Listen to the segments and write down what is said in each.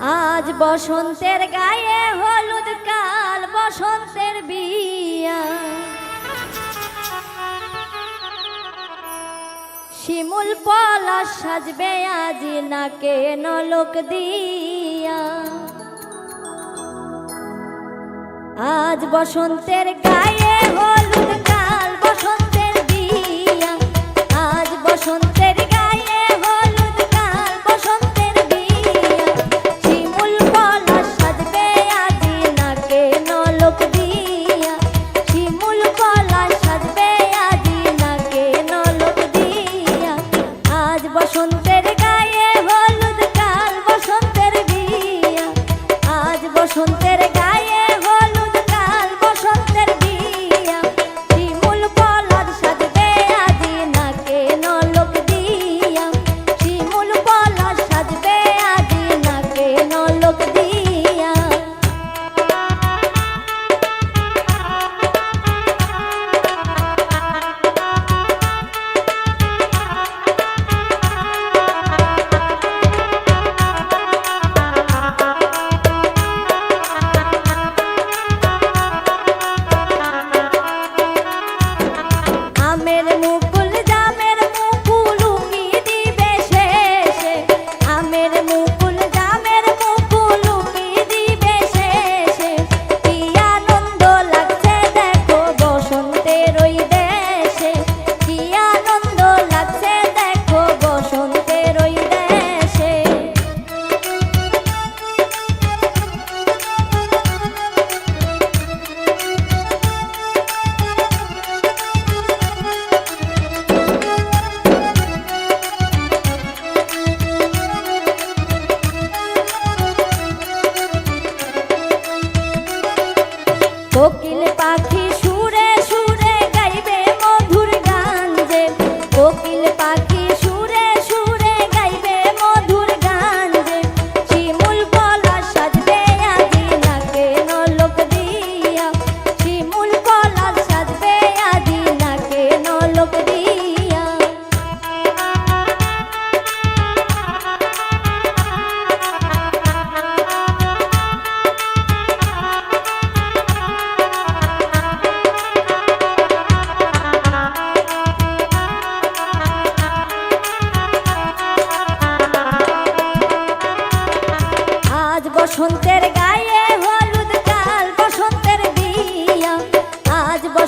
আজ বসন্তের গায়ে হলুদ কাল, বসন্তের বিয়া। শিমুল পলাশ সাজবে আজ নাকে নলক দিয়া। আজ বসন্তের গায়ে হলুদ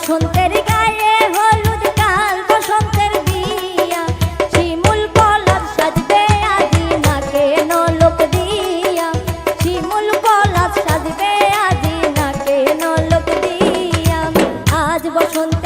বসন্তের গায়ে হলুদ কাল, বসন্তের দিয়া শিমুল পলাপ সাজবে আজি না কেন লোক দিয়া শিমুল পলাপ সাজবে আজি না কেন লোক দিয়া। আজ বসন্ত